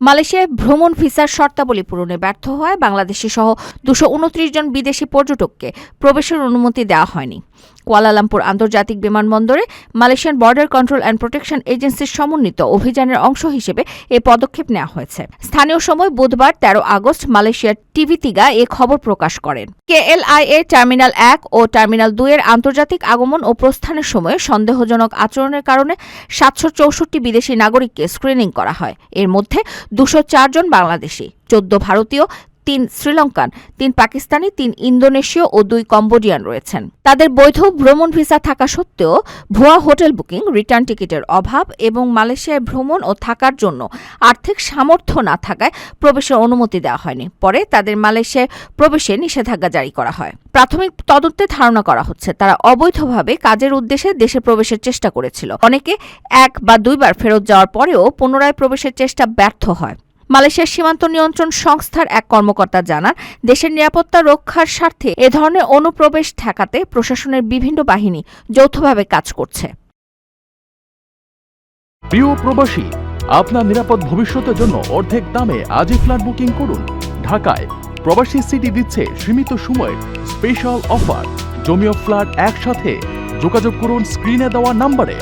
মালয়েশিয়ায় ভ্রমণ ভিসার শর্তাবলী পূরণে ব্যর্থ হয় বাংলাদেশি সহ দুশো উনত্রিশ জন বিদেশি পর্যটককে প্রবেশের অনুমতি দেওয়া হয়নি। কুয়ালালামপুর আন্তর্জাতিক বিমানবন্দরে Malaysian border control and protection এজেন্সির সমন্বিত অভিযানের অংশ হিসেবে এ পদক্ষেপ নেওয়া হয়েছে। স্থানীয় সময় বুধবার তেরো আগস্ট মালয়েশিয়ার টিভি তিগা এ খবর প্রকাশ করেন। কেএলআইএ টার্মিনাল এক ও টার্মিনাল দুইয়ের আন্তর্জাতিক আগমন ও প্রস্থানের সময় সন্দেহজনক আচরণের কারণে সাতশো চৌষট্টি বিদেশি নাগরিককে স্ক্রিনিং করা হয়। এর মধ্যে দুশো জন বাংলাদেশি, চোদ্দ ভারতীয় তিন শ্রীলঙ্কান, তিন পাকিস্তানি, তিন ইন্দোনেশীয় ও দুই কম্বোডিয়ান রয়েছেন। তাদের বৈধ ভ্রমণ ভিসা থাকা সত্ত্বেও ভুয়া হোটেল বুকিং, রিটার্ন টিকিটের অভাব এবং মালয়েশিয়ায় ভ্রমণ ও থাকার জন্য আর্থিক সামর্থ্য না থাকায় প্রবেশের অনুমতি দেওয়া হয়নি। পরে তাদের মালয়েশিয়ায় প্রবেশে নিষেধাজ্ঞা জারি করা হয়। প্রাথমিক তদন্তে ধারণা করা হচ্ছে, তারা অবৈধভাবে কাজের উদ্দেশ্যে দেশে প্রবেশের চেষ্টা করেছিল। অনেকে এক বা দুইবার ফেরত যাওয়ার পরেও পুনরায় প্রবেশের চেষ্টা ব্যর্থ হয়। মালয়েশিয়ার সীমান্ত নিয়ন্ত্রণ সংস্থার এক কর্মকর্তা জানান, দেশের নিরাপত্তা রক্ষার স্বার্থে এ ধরনের অনুপ্রবেশ ঠেকাতে প্রশাসনের বিভিন্ন বাহিনী যৌথভাবে কাজ করছে। প্রিয় প্রবাসী, আপনার নিরাপদ ভবিষ্যতের জন্য অর্ধেক দামে আজই ফ্ল্যাট বুকিং করুন। ঢাকায় প্রবাসী সিটি দিচ্ছে সীমিত সময়ের স্পেশাল অফার। জমিও ফ্ল্যাট একসাথে। যোগাযোগ করুন স্ক্রিনে দেওয়া নাম্বারে।